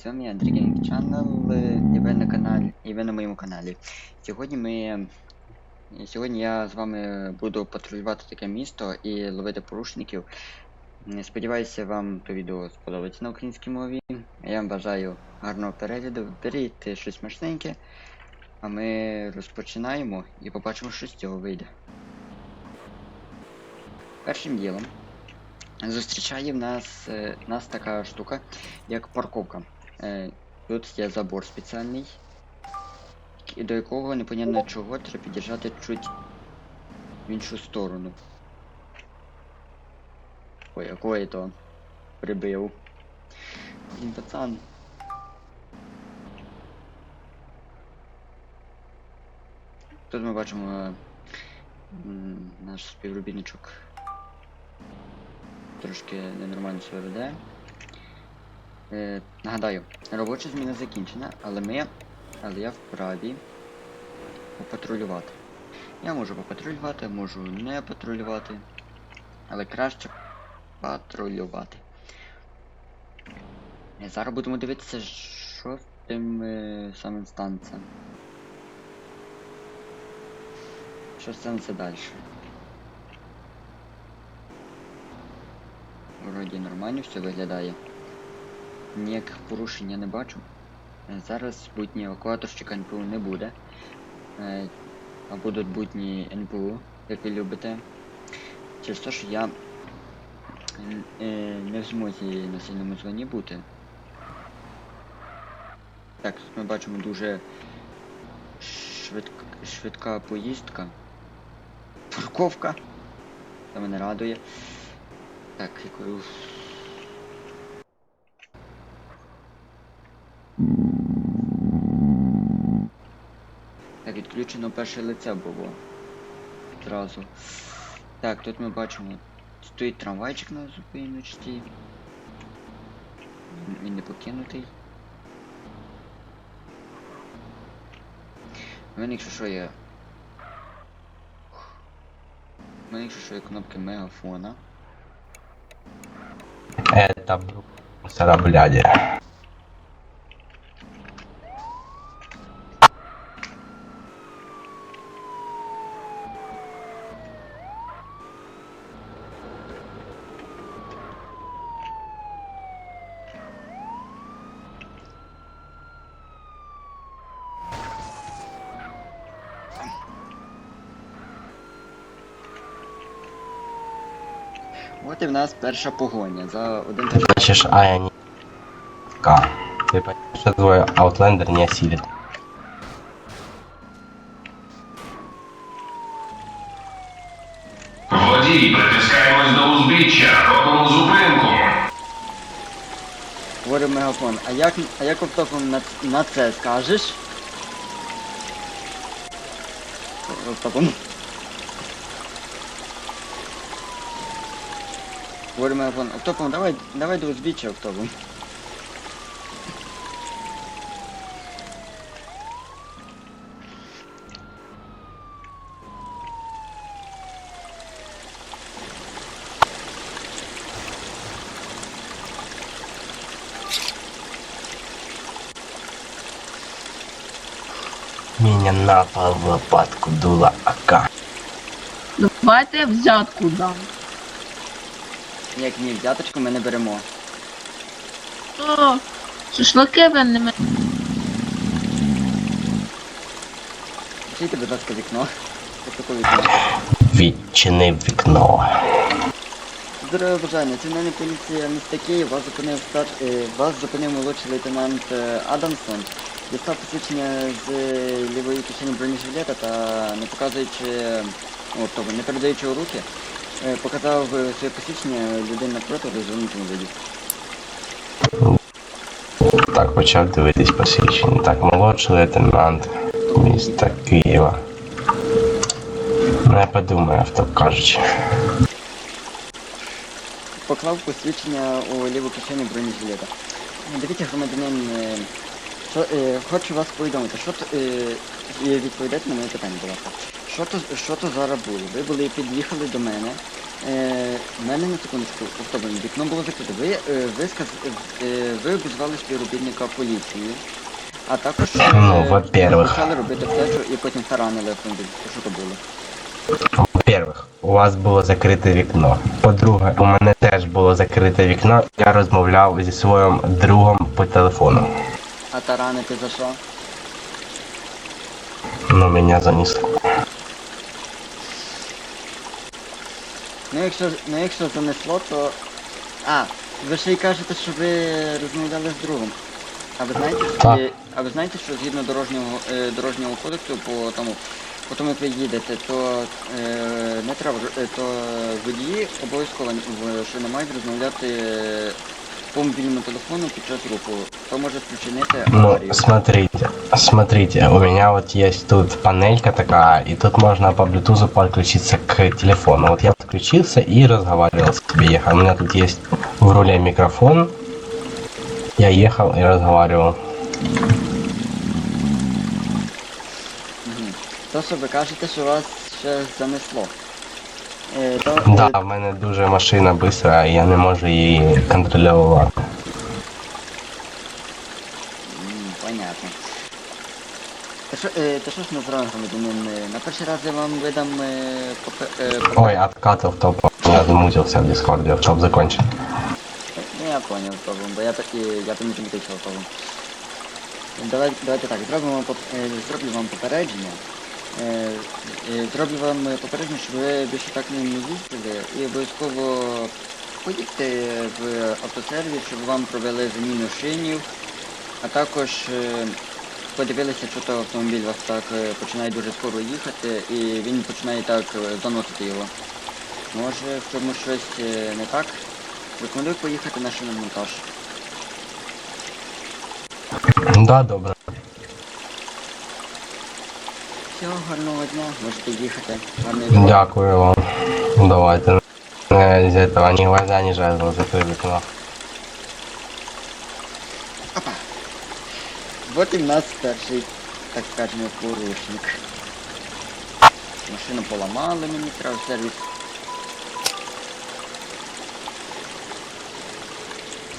з вами Андрій Геймінг Channel, е, і ви на каналі, і ви на моєму каналі. Сьогодні ми. Сьогодні я з вами буду патрулювати таке місто і ловити порушників. Е, Сподіваюся, вам то відео сподобається на українській мові. Я вам бажаю гарного перегляду. Беріть щось смачненьке. А ми розпочинаємо і побачимо, що з цього вийде. Першим ділом зустрічає в нас, е, нас така штука, як парковка. Е, Тут є забор спеціальний, до якого непонятно чого треба під'їжджати чуть в іншу сторону. Ой, якої то прибив. Блін, пацан. Тут ми бачимо е, наш співробітничок трошки ненормально себе веде. Е, нагадаю, робоча зміна закінчена, але ми. Але я вправі попатрулювати. Я можу попатрулювати, можу не патрулювати. Але краще патрулювати. Е, Зараз будемо дивитися, що з тим е, самим станціям. Що станеться далі. Вроді нормально все виглядає. Ніяких порушень я не бачу. Е, Зараз будні евакуаторщика НПУ не буде. Е, А будуть будні НПУ, як ви любите. Через те, що я е, не в змозі на сильному звані бути. Так, тут ми бачимо дуже швидка, швидка поїздка. Парковка. Це мене радує. Так, якою. Так, відключено перше лице було. Зразу. Так, тут ми бачимо. Стоїть трамвайчик на зупиночці. Він- не покинутий. У мене якщо що є. У мене якщо що є кнопки мегафона. Это мусора, От і в нас перша погоня за один перший. Значит, а я не... К. Ты понимаешь, что твой Outlander не осилит? Водій, притискаємось до узбіччя, робимо зупинку. Говорив мегафон. А як, а як автопом на, на це скажеш? Автопом. Говорив мегафон. Автопом, давай, давай до узбіччя автопом. Меня на пол в лопатку дула АК. Давайте я взятку дам. Як ні, взяточку ми не беремо. О, шашлики ви не ме- Відчийте, будь ласка, вікно. Ось таке вікно. Відчинив вікно. Здоров'я бажання, Національна поліція міста Київ, вас зупинив стар... е, вас зупинив молодший лейтенант е, Адамсон. Дістав посвідчення з е, лівої кишені бронежилета та не показуючи, о, тобто не передаючи у руки, показав е, своє посвідчення людини напроти в розвернутому виді. Так почав дивитись посвідчення. Так, молодший лейтенант міста Києва. Я подумаю, авто кажучи. Поклав посвідчення у ліву кишеню бронежилета. Е, Дивіться, громадянин, е, що, е, хочу вас повідомити, що е, і відповідайте на моє питання, будь ласка. Що то, що то зараз було? Ви були під'їхали до мене, Е, мене на секундочку, автобус, вікно було закрите. Ви, е, ви, сказ... е, ви обізвали співробітника поліції, а також е, Ну, во-первых. почали робити втечу і потім таранили автомобіль. То що то було? Во-первых, у вас було закрите вікно. По-друге, у мене теж було закрите вікно, я розмовляв зі своїм другом по телефону. А таранити за що? Ну, мене занесло. Ну якщо, ну якщо занесло, то... А, ви ще й кажете, що ви розмовляли з другом. А ви знаєте, що, а ви знаєте, що згідно дорожнього, е, дорожнього кодексу по тому, по тому як ви їдете, то е, не треба, е, то водії обов'язково в- що не мають розмовляти е, по мобільному телефону під час руху. То може спричинити Ну, смотрите, смотрите, у меня вот есть тут панелька такая, и тут можно по Bluetooth подключиться к телефону. Вот я подключился и разговаривал с тебе ехал. У меня тут есть в руле микрофон. Я ехал и разговаривал. То, що ви кажете, що вас ще занесло. Е, то, е, Да, в мене дуже машина быстра, і я не можу її контролювати. М, Понятно. Та що, е, та що ж ми зробимо, громадянин? Е, На перший раз я вам видам е, попе, е, попе- Ой, откатывал топ. Я замутился в Дискорде, чтобы закончить. Ну, я понял, пробуємо, бо я так і я то не замітив пробуємо. Давайте, давайте так, зробимо поп- е, зроблю вам попередження. Е, е, Зроблю вам попередження, щоб ви більше так не їздили і обов'язково поїдьте в автосервіс, щоб вам провели заміну шинів, а також е, подивилися, що то автомобіль вас так починає дуже скоро їхати і він починає так заносити його. Може в цьому щось не так? Рекомендую поїхати на шиномонтаж. Да, добре. Всього гарного дня, можете їхати. Гарної дороги. Дякую вам. Давайте. Э, Из этого ни глаза, ни жезла закрыли окно. Опа. Вот і в нас перший, так скажемо, порушник. Машину поламали мені, треба в сервіс.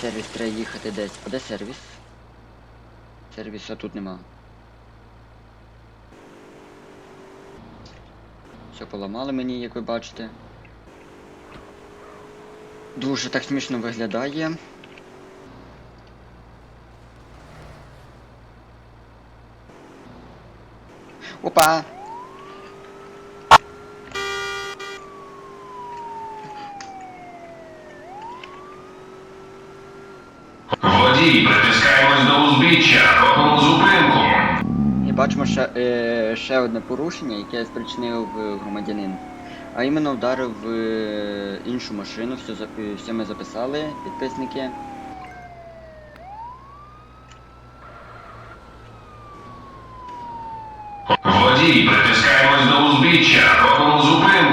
Сервіс треба їхати десь. А де сервіс? Сервіса тут нема. Все поламали мені, як ви бачите. Дуже так смішно виглядає. Опа! Водій, притискаємось до узбіччя, робимо зупинку. Бачимо ще, е, ще одне порушення, яке спричинив е, громадянин. А іменно вдарив е, іншу машину, все, все ми записали, підписники. Водій, притискаємось до узбіччя, робимо зупинку.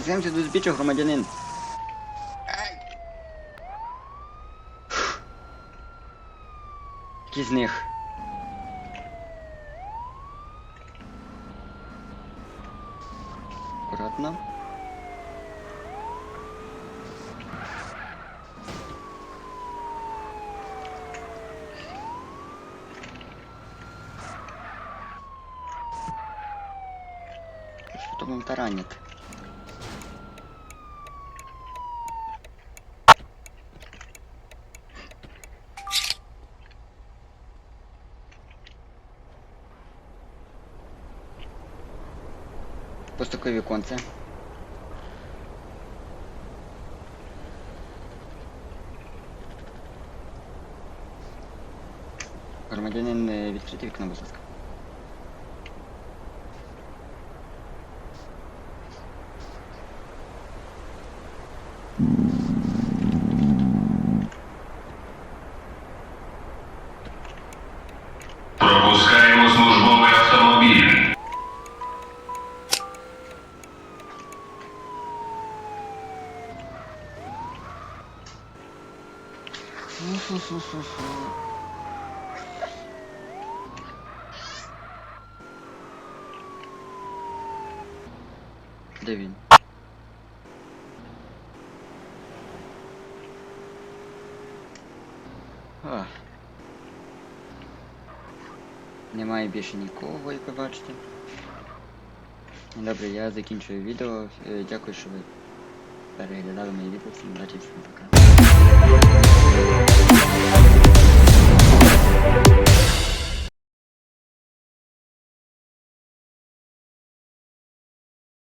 Притискаємося до збіччя громадянин. Які з них? Аккуратно. Что там таранит? Постукай віконце. Громадянин, е, відкрити вікно, будь ласка. Де він? А. Немає більше нікого, як ви бачите. Добре, я закінчую відео. Е, Дякую, що ви переглядали моє відео. Всім удачі, всім пока.